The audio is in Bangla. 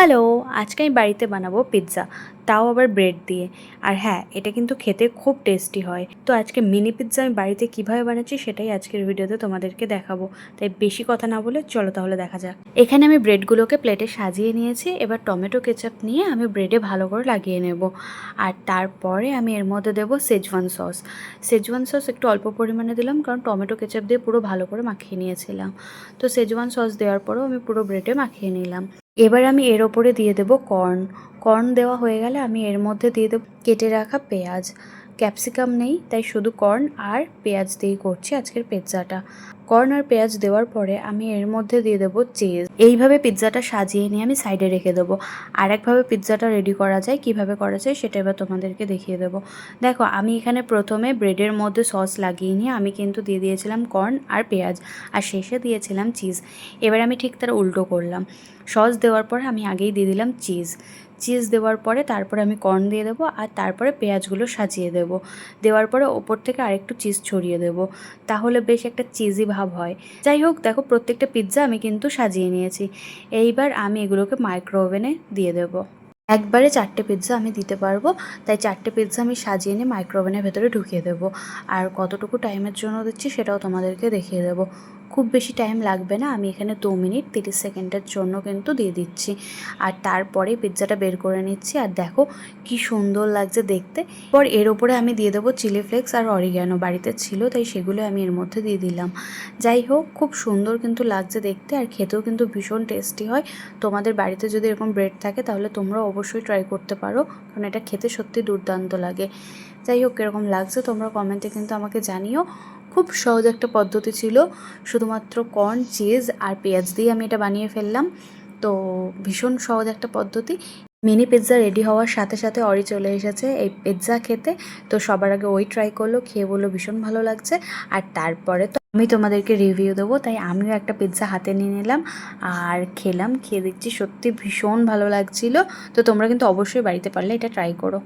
হ্যালো, আজকে আমি বাড়িতে বানাবো পিৎজা তাও আবার ব্রেড দিয়ে। আর হ্যাঁ এটা কিন্তু খেতে খুব টেস্টি হয়। তো আজকে মিনি পিৎজা আমি বাড়িতে কীভাবে বানাচ্ছি সেটাই আজকের ভিডিওতে তোমাদেরকে দেখাবো। তাই বেশি কথা না বলে চলো তাহলে দেখা যাক। এখানে আমি ব্রেডগুলোকে প্লেটে সাজিয়ে নিয়েছি, এবার টমেটো কেচাপ নিয়ে আমি ব্রেডে ভালো করে লাগিয়ে নেব। আর তারপরে আমি এর মধ্যে দেবো সেজওয়ান সস সেজওয়ান সস একটু অল্প পরিমাণে দিলাম, কারণ টমেটো কেচাপ দিয়ে পুরো ভালো করে মাখিয়ে নিয়েছিলাম। তো সেজওয়ান সস দেওয়ার পরেও আমি পুরো ব্রেডে মাখিয়ে নিলাম। এবার আমি এর ওপরে দিয়ে দেবো কর্ন। কর্ন দেওয়া হয়ে গেলে আমি এর মধ্যে দিয়ে দেবো কেটে রাখা পেঁয়াজ। ক্যাপসিকাম নেই, তাই শুধু কর্ন আর পেঁয়াজ দিয়ে করছি আজকের পিৎজাটা কর্ন আর পেঁয়াজ দেওয়ার পরে আমি এর মধ্যে দিয়ে দেবো চিজ। এইভাবে পিৎজাটা সাজিয়ে নিয়ে আমি সাইডে রেখে দেবো। আর একভাবে পিৎজাটা রেডি করা যায়, কীভাবে করা যায় সেটা এবার তোমাদেরকে দেখিয়ে দেবো। দেখো, আমি এখানে প্রথমে ব্রেডের মধ্যে সস লাগিয়ে নিয়ে আমি কিন্তু দিয়ে দিয়েছিলাম কর্ন আর পেঁয়াজ, আর শেষে দিয়েছিলাম চিজ। এবার আমি ঠিক তার উল্টো করলাম। সস দেওয়ার পরে আমি আগেই দিয়ে দিলাম চিজ। চিজ দেওয়ার পরে তারপরে আমি কর্ন দিয়ে দেবো আর তারপরে পেঁয়াজগুলো সাজিয়ে দেবো। দেওয়ার পরে ওপর থেকে আরেকটু চিজ ছড়িয়ে দেবো। তাহলে বেশ একটা চিজি হয়। যাই হোক, দেখো প্রত্যেকটা পিৎজা আমি কিন্তু সাজিয়ে নিয়েছি। এইবার আমি এগুলোকে মাইক্রো ওভেনে দিয়ে দেবো। একবারে চারটে পিৎজা আমি দিতে পারব, তাই চারটে পিৎজা আমি সাজিয়ে নিয়ে মাইক্রো ওভেনের ভেতরে ঢুকিয়ে দেবো। আর কতটুকু টাইমের জন্য দিচ্ছি সেটাও তোমাদেরকে দেখিয়ে দেবো। খুব বেশি টাইম লাগবে না। আমি এখানে দু মিনিট, তিরিশ সেকেন্ডের জন্য কিন্তু দিয়ে দিচ্ছি। আর তারপরে পিৎজাটা বের করে নিচ্ছি। আর দেখো কি সুন্দর লাগছে দেখতে। পর এর ওপরে আমি দিয়ে দেবো চিলি ফ্লেক্স আর অরিগ্যানো বাড়িতে ছিল, তাই সেগুলো আমি এর মধ্যে দিয়ে দিলাম। যাই হোক, খুব সুন্দর কিন্তু লাগছে দেখতে। আর খেতেও কিন্তু ভীষণ টেস্টি হয়। তোমাদের বাড়িতে যদি এরকম ব্রেড থাকে, তাহলে তোমরা অবশ্যই ট্রাই করতে পারো। কারণ এটা খেতে সত্যি দুর্দান্ত লাগে। যাই হোক, কীরকম লাগছে তোমরা কমেন্টে কিন্তু আমাকে জানিও। খুব সহজ একটা পদ্ধতি ছিল। শুধুমাত্র কর্ন চিজ আর পেঁয়াজ দিয়ে আমি এটা বানিয়ে ফেললাম। তো ভীষণ সহজ একটা পদ্ধতি। মিনি পিৎজা রেডি হওয়ার সাথে সাথে অরি চলে এসেছে এই পিৎজা খেতে। তো সবার আগে ওই ট্রাই করল, খেয়ে বলল ভীষণ ভালো লাগছে। আর তারপরে তো আমি তোমাদেরকে রিভিউ দেবো, তাই আমিও একটা পিৎজা হাতে নিয়ে নিলাম। আর খেলাম, খেয়ে দেখছি সত্যি ভীষণ ভালো লাগছিল। তো তোমরা কিন্তু অবশ্যই বাড়িতে পারলে এটা ট্রাই করো।